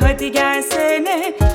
hadi gelsene